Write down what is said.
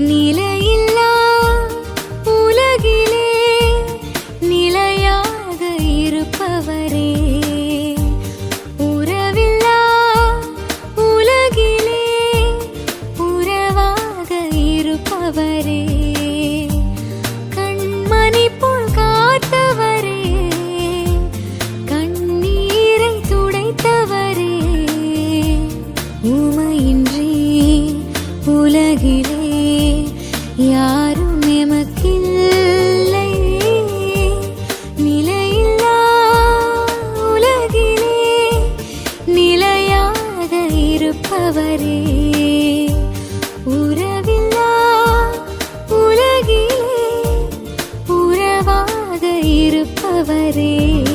நிலையில்லா உலகிலே நிலையாக இருப்பவரே. உறவில்லா உலகிலே உறவாக இருப்பவரே. கண்மணி போல் காத்தவரே. கண்ணீரை துடைத்தவரே. உமையின்றி உலகிலே இருப்பவரே. உறவில்லா உலகிலே உறவாக இருப்பவரே.